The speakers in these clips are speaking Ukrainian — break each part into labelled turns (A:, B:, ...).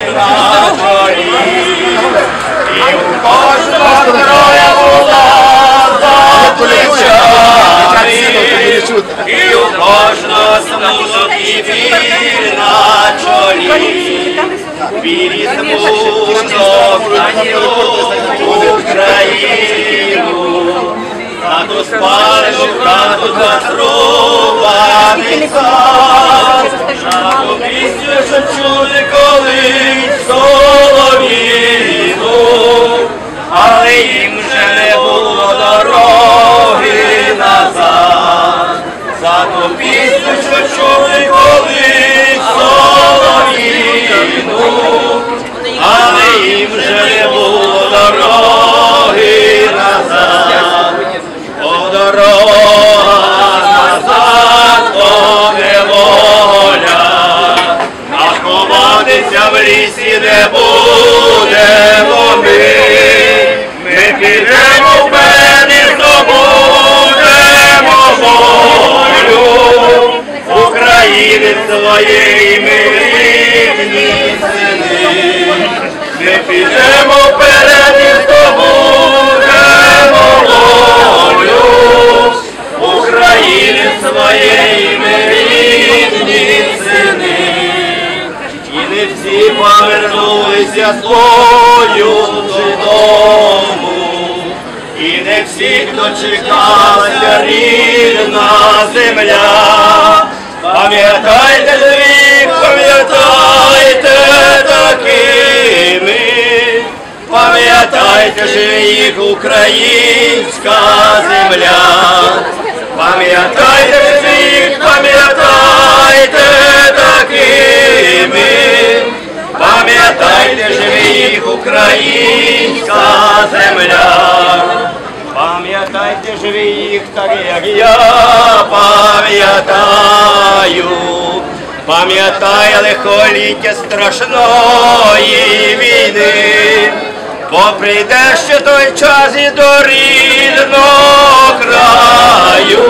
A: на і у кожного зброя була за і у кожного смуток і біль на чолі, білі смуток на Україну, на ту спальну хату затрубаний сад, пісню, що чули колись солов'їну, але їм вже не було дороги назад, о дорога назад, о неволя, а ховатися в лісі не будемо ми, ми України своєї ми сини. Ми підемо вперед і здобудемо волю України своєї ми сини. І не всі повернулися свою додому. І не всі, хто чекався рідна земля. Пам'ятайте звік, пам'ятайте такими, пам'ятайте же їх українська земля. Пам'ятайте звік, пам'ятайте такими, пам'ятайте же їх українська земля. Пам'ятайте ж їх так, як я пам'ятаю. Пам'ятаю лихоліття страшної війни, бо прийде ще той час і до рідного краю,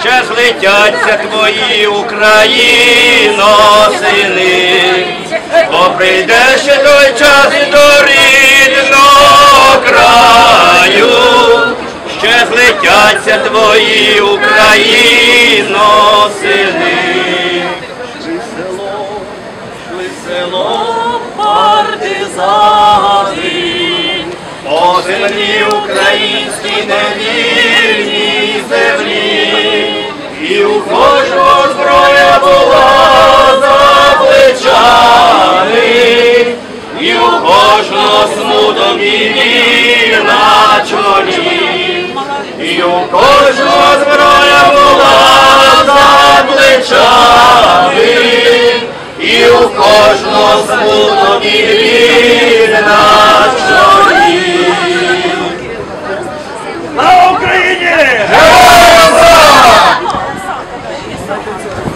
A: ще злетяться твої Україно сини, бо прийде ще той час і до рідного краю, ще злетяться твої Україно землі українській невільній землі, і у кожного зброя була за плечами, і у кожного смуток і біль на чолі, і у кожного зброя була за плечами, і у кожного смуток і Thank you.